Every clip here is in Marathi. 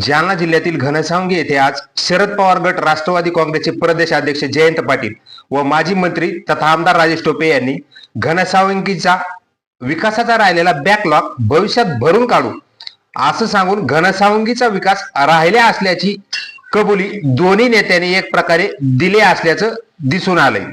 जालना जिल्ह्यातील घनसावंगी येथे आज शरद पवार गट राष्ट्रवादी काँग्रेसचे प्रदेश अध्यक्ष जयंत पाटील व माजी मंत्री तथा आमदार राजेश टोपे यांनी घनसावंगीचा विकासाचा राहिलेला बॅकलॉग भविष्यात भरून काढू. असं सांगून घनसावंगीचा विकास राहिल्या असल्याची कबुली दोन्ही नेत्यांनी एक प्रकारे दिले असल्याचं दिसून आलंय.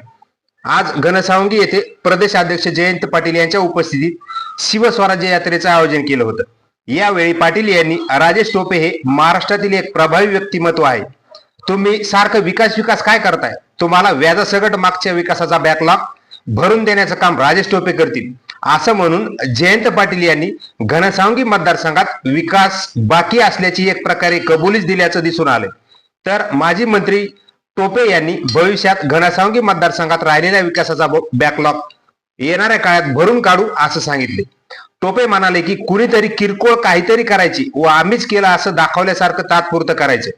आज घनसावंगी येथे प्रदेश अध्यक्ष जयंत पाटील यांच्या उपस्थितीत शिवस्वराज्य यात्रेचं आयोजन केलं होतं. यावेळी पाटील यांनी राजेश टोपे हे महाराष्ट्रातील एक प्रभावी व्यक्तिमत्व आहे. तुम्ही सारखं विकास विकास काय करताय? तुम्हाला व्याजासकट मागच्या विकासाचा बॅकलॉग भरून देण्याचं काम राजेश टोपे करतील. असं म्हणून जयंत पाटील यांनी घनसावंगी मतदारसंघात विकास बाकी असल्याची एक प्रकारे कबुलीच दिल्याचं दिसून आलं तर माजी मंत्री टोपे यांनी भविष्यात घनसावंगी मतदारसंघात राहिलेल्या विकासाचा बॅकलॉग येणाऱ्या काळात भरून काढू असं सांगितले टोपे म्हणाले की कुणीतरी किरकोळ काहीतरी करायची व आम्हीच केलं असं दाखवल्यासारखं तात्पुरतं करायचं.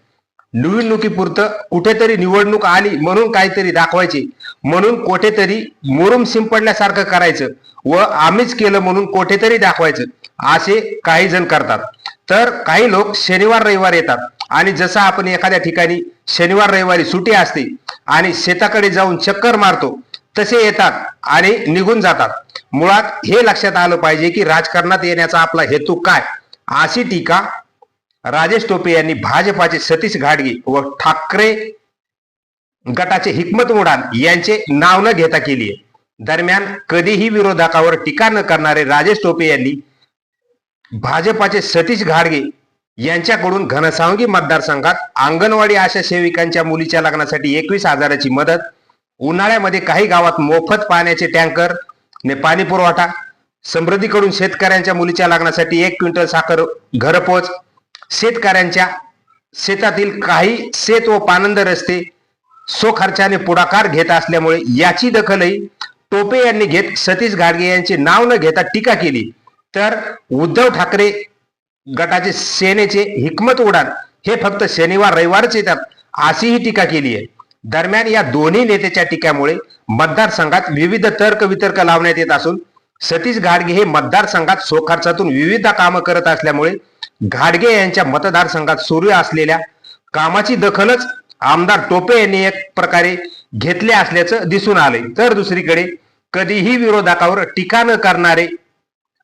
निवडणुकीपुरतं कुठेतरी निवडणूक आली म्हणून काहीतरी दाखवायची म्हणून कोठेतरी मुरुम शिंपडल्यासारखं करायचं व आम्हीच केलं म्हणून कोठेतरी दाखवायचं असे काही जण करतात. तर काही लोक शनिवार रविवार येतात आणि जसं आपण एखाद्या ठिकाणी शनिवार रविवारी सुट्टी असते आणि शेताकडे जाऊन चक्कर मारतो तसे येतात आणि निघून जातात. मुळात हे लक्षात आलं पाहिजे की राजकारणात येण्याचा आपला हेतू काय? अशी टीका राजेश टोपे यांनी भाजपाचे सतीश घाडगे व ठाकरे गटाचे हिकमत उडान यांचे नाव न घेता केली आहे. दरम्यान कधीही विरोधकावर टीका न करणारे राजेश टोपे यांनी भाजपाचे सतीश घाडगे यांच्याकडून घनसावंगी मतदारसंघात अंगणवाडी आशा सेविकांच्या मुलीच्या लग्नासाठी एकवीस हजाराची मदत उन्हाळ्यामध्ये काही गावात मोफत पाण्याचे टँकर ने पाणी पुरवठा समृद्धीकडून शेतकऱ्यांच्या मुलीच्या लग्नासाठी एक क्विंटल साखर घरपोच शेतकऱ्यांच्या शेतातील काही शेत व पानंद रस्ते सोखर्चाने पुढाकार घेत असल्यामुळे याची दखलही टोपे यांनी घेत सतीश गाडगे यांचे नाव न घेता टीका केली. तर उद्धव ठाकरे गटाचे सेनेचे हिकमत उडान हे फक्त शनिवार रविवारच येतात अशीही टीका केली आहे. दरम्यान या दोन्ही नेत्याच्या टीक्यामुळे मतदारसंघात विविध तर्क वितर्क लावण्यात येत असून सतीश घाडगे हे मतदारसंघात सोखर्चातून विविध कामं करत असल्यामुळे घाडगे यांच्या मतदारसंघात सुरू असलेल्या कामाची दखलच आमदार टोपे यांनी एक प्रकारे घेतले असल्याचं दिसून आले. तर दुसरीकडे कधीही विरोधकावर टीका न करणारे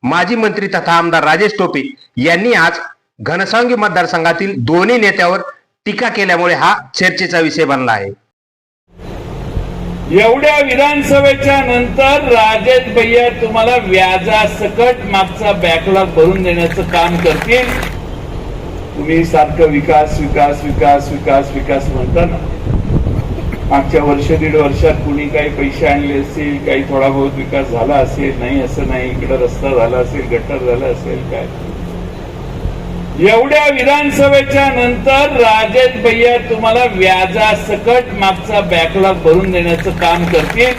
माजी मंत्री तथा आमदार राजेश टोपे यांनी आज घनसांगी मतदारसंघातील दोन्ही नेत्यावर टीका केल्यामुळे हा चर्चेचा विषय बनला आहे. एवढ्या विधानसभेच्या नंतर राजेश भैया तुम्हाला व्याजासकट मागचा बॅकलॉग भरून देण्याचं काम करतील. तुम्ही सारखं विकास विकास विकास विकास विकास म्हणता ना. मागच्या वर्ष दीड वर्षात कुणी काही पैसे आणले असतील काही थोडा बहुत विकास झाला असेल नाही असं नाही इकडं रस्ता झाला असेल गटर झाला असेल काय? एवढ्या विधानसभेच्या नंतर राजेश भैया तुम्हाला व्याजासकट मागचा बॅकलॉग भरून देण्याचं काम करतील.